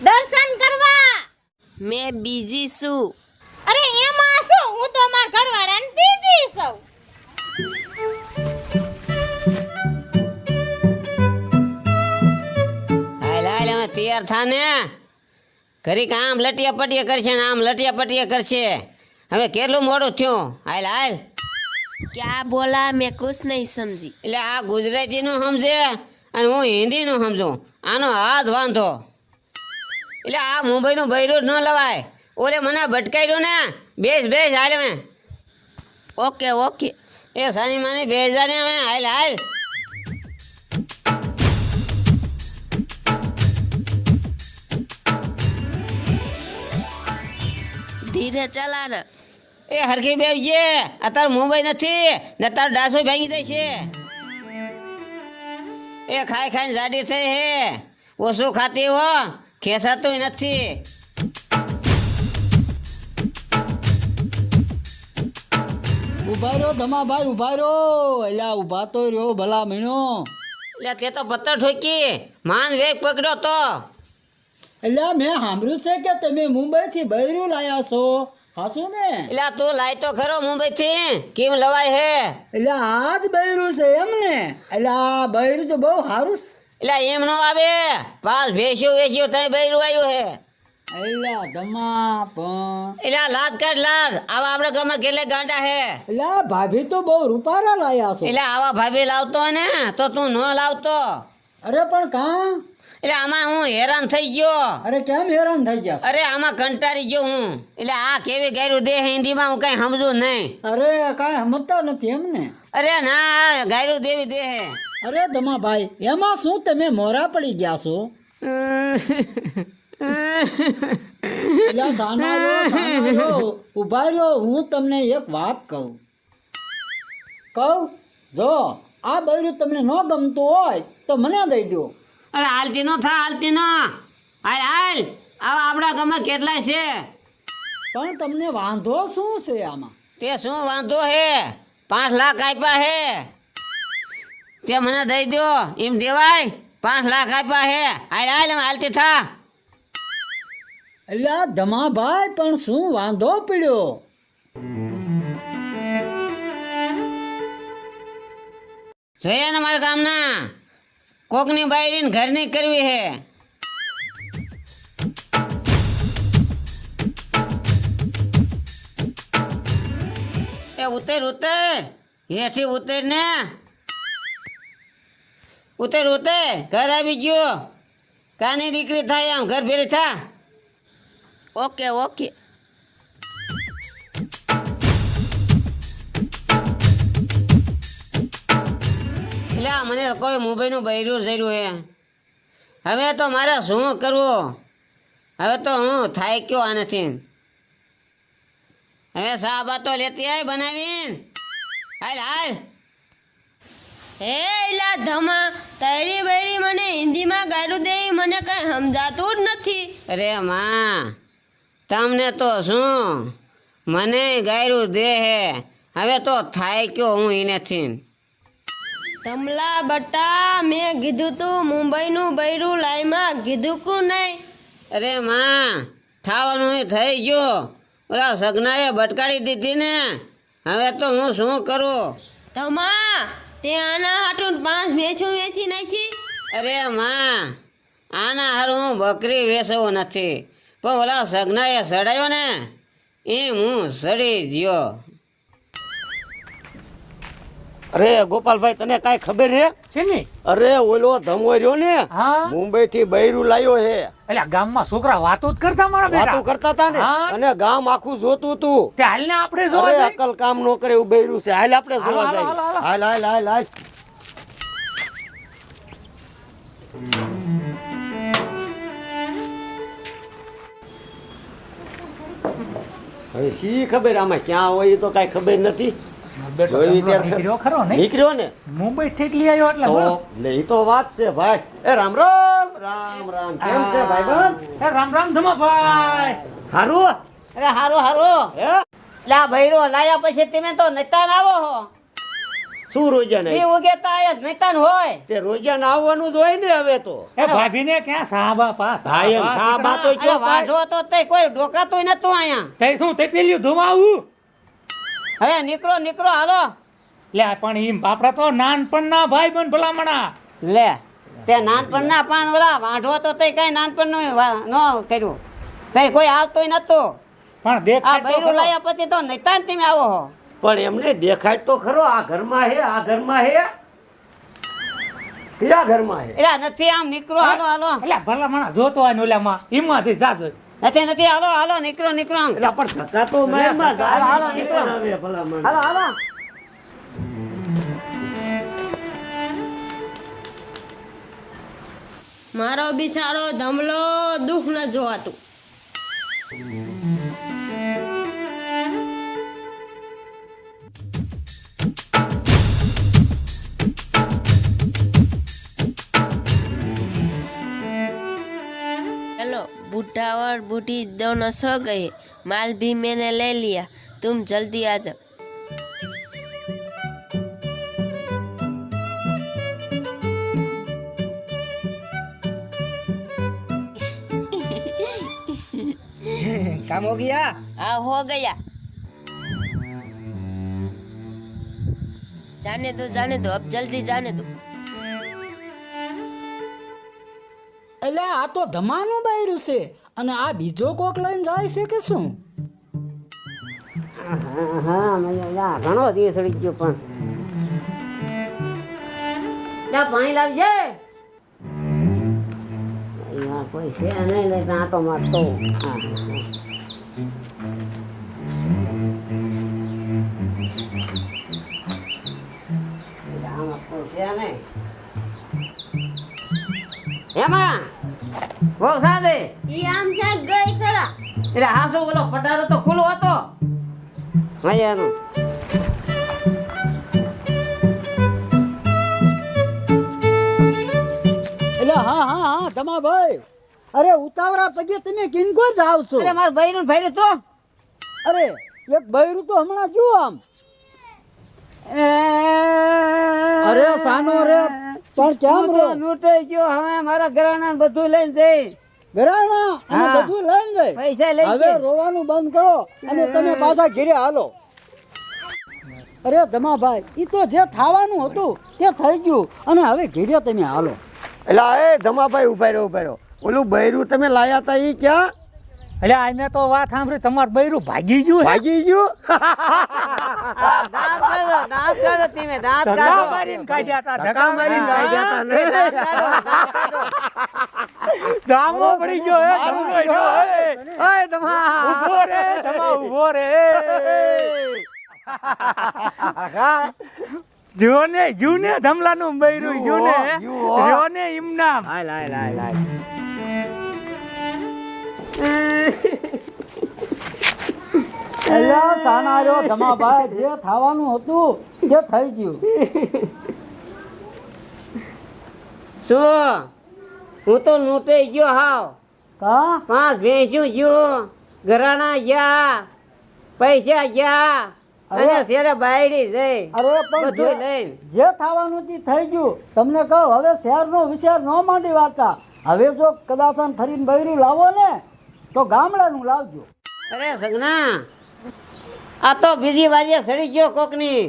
દર્શન કરવા. મેં બીજી છું અરે એમાં શું? હું તો માર ઘરવાળાની બીજી છું. હાલ હાલ હવે તૈયાર થા ને. ઘડીક આમ લટિયા પટિયા કરશે ને આમ લટિયા પટિયા કરશે. હવે કેટલું મોડું થયું? હાલ હાલ. ક્યાં બોલા મેં કુછ નહીં સમજી. એટલે આ ગુજરાતીનું સમજે અને હું હિન્દીનું સમજું. આનો હાથ વાંધો. એટલે આ મુંબઈનું ભૈરું ન લવાય. ઓલે મને ભટકાયું ને. બેસ બેસ હાલ મેં ઓકે ઓકે. એ સાની માની બેસ ને હવે. હાલ હાલ. ધીરે ચલા ને એ હરખી બેસજે અત્યારે મુંબઈ નથી. ને તાર ડાસો ભાંગી દેશે એ ખાઈ ખાઈને જાડી થઈ હે. ઓછું ખાતી હો. ખેસાતું નથી. ઊભા રહ્યો ધમાભાઈ ઊભા રહ્યો એલા ઊભા તો રહ્યો ભલા મીણો. એટલે તે તો પથ્થર ઠોકી. માન વેગ પકડ્યો તો. એટલે મેં સાંભળ્યું છે કે તમે મુંબઈથી બૈરું લાયા છો. હાસુ ને? એટલે તું લાય તો ખરો મુંબઈ થી કેમ લવાય હે? એટલે આ જ બૈરું છે એમ ને એટલે આ બૈરું તો બહુ સારું છે એટલે એમ નો આવે. પાસ ભેસ્યો વેસ્યો તઈ બૈરું આવ્યું હે. એલા ધમા પણ. કાઢ લાદ. આવા આપણે ગમે કેટલે ગાંડા હે. એટલે ભાભી તો બહુ રૂપારા લાયા છો. એટલે આવા ભાભી લાવતો ને તો તું ન લાવતો. અરે પણ કાં? એટલે આમાં હું હેરાન થઈ ગયો. અરે કેમ હેરાન થઈ ગયા? અરે આમાં કંટાળી ગયો હું. એટલે આ કેવી ગાયરું દે હિન્દીમાં હું કઈ સમજુ નહીં. અરે કાંઈ સમજતા નથી એમ ને. અરે ના ગાયરું દેવી દે અરે ધમાભાઈ એમાં શું તમે મોરા પડી ગયા છો? ઊભા રહ્યો હું તમને એક વાત કહું. કહું? જો આ બૈરું તમને ન ગમતું હોય તો મને દઈ દો અરે હાલતી નો થા હાલતી નો. હાલ હાલ. આવા આપણા ગામમાં કેટલા છે? પણ તમને વાંધો શું છે આમાં? તે શું વાંધો હે? પાંચ લાખ આપ્યા હે. તે મને દઈ દો. એમ દેવાય પાંચ લાખ આપ્યા હે. હાલ હાલ એમ હાલતી થા. એટલે ધમાભાઈ પણ શું વાંધો પડ્યો? જોઈએ ને મારા ગામના. કોકની બાયરીને ઘરની કરવી હે. એ ઉતર ઉતર. હેઠી ઉતર ને. ઉતર ઉતર. ઘર આવી ગયો. કાની દીકરી થાય આમ ઘર ભેરી થા? Okay okay. મને કોઈ મુંબઈનું બૈરું જર્યું હે. હવે તો મારે શું કરવું? હવે તો હું થાય કયો આનાથી? હવે સાબા તો લેતી આય બનાવીને. હાલ હાલ. હે ઇલા ધમા તારી બૈરી મને હિન્દીમાં ગારું દે મને કઈ સમજાતું જ નથી. અરે માં તમને તો શું? મને ગાયરું દે હે. હવે તો થાય કયો હું એનેથી? તમલા બટા મેં કીધું તું મુંબઈનું બૈરું લાઈમાં કીધું કું નહીં. અરે માં થાવાનું થઈ ગયો. ઓલા સગનાએ ભટકાડી દીધી ને. હવે તો હું શું કરું? તમા તે આના હાટું પાંચ વેચું વેચી નાખી. અરે માં આના હારું હું બકરી વેચવો નથી. પણ ઓલા સગનાએ સડાયો ને એ હું સડી ગયો. અરે ગોપાલભાઈ તને કાંઈ ખબર હે? શેની? અરે ઓલો ધમો રહ્યો ને મુંબઈ થી બૈરું લાયો હે. એટલે ગામમાં છોકરા વાતો જ કરતા મારા વાતો કરતા તા ને? અને ગામ આખું જોતું તું. તે હાલને આપણે જોવા અરે અકલ કામ નો કરે એવું બૈરું છે. હાલ આપણે જોવા જાય હાલો, હાલો. હાલ હાલ. હવે શી ખબર આમાં ક્યાં હોય એ તો કાઈ ખબર નથી. બેટો જોયું ધમલો ત્યારે નીકળ્યો ખરો ને નીકળ્યો ને. મુંબઈ થી આવ્યો એટલે તો લે તો વાત છે ભાઈ. એ રામ રામ રામ રામ. કેમ છે ભાઈબંધ એ રામ રામ ધમાભાઈ હારું? અરે હારું હારું. હે? લા ભૈરો લાયા પછી તમે તો નતા આવો હો. શું રોજિયા એ નહીં ઉગે આયા હોય. તે રોજિયા આવવાનું જ હોય ને હવે તો. એ ભાભીને ક્યાં સાબા પા હા એમ શા બા તો કયો વાઢો તો તે કોઈ ડોકાતું નતું અહીંયા તે શું તે પેલું ધુમાવું? હવે નીકળો નીકળો હાલો. લે પણ એમ બાપડા તો નાનપણના ભાઈ બન ભલામણા. લે તે નાનપણના પાન ઓલા વાંઢો તો તે કઈ નાનપણ ન કર્યું. કઈ કોઈ આવતોય નતો. પણ આ દેખાય બૈરું લાયા પછી તો નૈતાન તમે આવો હો. પણ એમને દેખાય તો ખરો આ ઘરમાં હે આ ઘરમાં હે. કયા ઘરમાં હે? એટલે નથી આમ નીકળો હાલો હાલો. એટલે ભલામણા જોતો હોય ને ઓલામાં એમાંથી જાજો. નથી નથી હાલો હાલો નીકળો નીકળો પણ થતા તો હાલો, હાલો, નીકળો. આવે હાલો હાલો. મારો બિચારો ધમલો દુઃખ ન જોવાતું. बूढ़ा और बूढ़ी दोनों सो गए। माल भी मैंने ले लिया। तुम जल्दी आ जाओ। काम हो गया? हाँ हो गया। जाने दो जाने दो। अब जल्दी जाने दो। એટલે આ તો ધમાનું બાયરું છે. અને આ બીજો કોક લઈને જાય છે કે શું? ઘણો દિવસ ગયો પણ. પાણી લાવજે. કોઈ છે નહીં નહીં આટો મારતો હા, કોઈ છે એમાં સાદે ઈ આમ છે ગઈ ખરા. એટલે હાસો ઓલો પટારો તો ખુલ્લો હતો. એટલે હા હા હા તમા ભાઈ. અરે ઉતાવળા પગે તમે કિનકો જાવ આવશો અરે ભાઈ ભાઈનું ભાઈ તો. અરે એક બૈરું તો હમણાં જુઓ આમ. અરે સાનો રે. પણ કેમ રે? લૂંટાઈ ગયો. હવે મારા ઘરાણા બધું લઈને જઈ ઘરાણા? અને બધું લઈને જઈ પૈસા લઈ હવે રોવાનું બંધ કરો અને તમે પાછા ઘરે હાલો. અરે ધમાભાઈ ઈ તો જે થવાનું હતું તે થઈ ગયું. અને હવે ઘેરે તમે હાલો. એટલે એ ધમાભાઈ ઊભા રહ્યો ઊભા રહ્યો. ઓલું બૈરું તમે લાયા તા ઈ ક્યાં? એટલે આ મેં તો વાત સાંભળી તમારું બૈરું ભાગી ગયું ભાગી ગયું? કાઢો દાંત કાઢો તમે દાંત ધક્કા કાઢો મારીને કાઢ્યા હતા ધક્કા મારીને કાઢ્યા હતા ને. જામો પડી ગયો હે ધમલો જો, હે. ઓય તમા ઊભો રે તમા ઊભો રે. જો ને જુ ને ધમલાનું બૈરું જુઓ, જુ ને જો ને ઇમનામ. હાય લાય લાય લાય. એલા સાના ધમાભાઈ જે થવાનું હતું તે થઈ ગયું. શું? હું તો લૂંટાઈ ગયો હાવ. કા? પાંચ ભેંસ્યું ગયું ઘરાણા ગયા પૈસા ગયા અને. શેરે બાયડી જઈ અરે પણ બધું જે- લઈને. જે થવાનું તે થઈ ગયું. તમને કહું હવે શહેરનો વિચાર ન માંડી વાર્તા. હવે જો કદાચ ફરીને બૈરું લાવો ને તો ગામડાનું લાવજો. અરે સગના આ તો બીજી બાજુ સડી ગયો કોકની.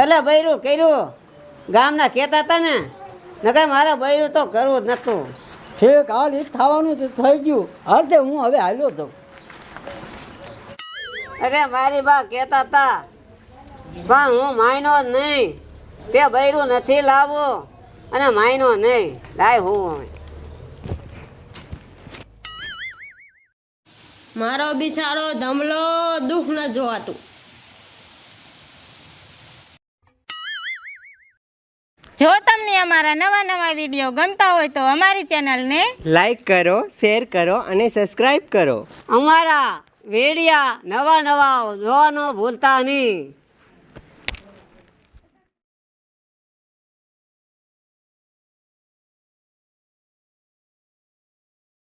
એટલે બૈરું કર્યું. ગામના કહેતા હતા ને નકર મારે બૈરું તો કરવું જ નતું ઠીક હાલ ઈ થવાનું થઈ ગયું. હાલ તે હું હવે હાલ્યો છું અરે મારી બા કહેતા હતા પણ હું માયનો જ નહીં. તે બૈરું નથી લાવવું અને માયનો નહીં. લાય હું. મારો બિચારો ધમલો દુઃખ ન જોવાતું. જો તમને અમારા નવા નવા વીડિયો ગમતા હોય તો અમારી ચેનલને લાઈક કરો શેર કરો અને સબસ્ક્રાઈબ કરો. અમારા વેડિયા નવા નવા જોવાનો ભૂલતા નહીં.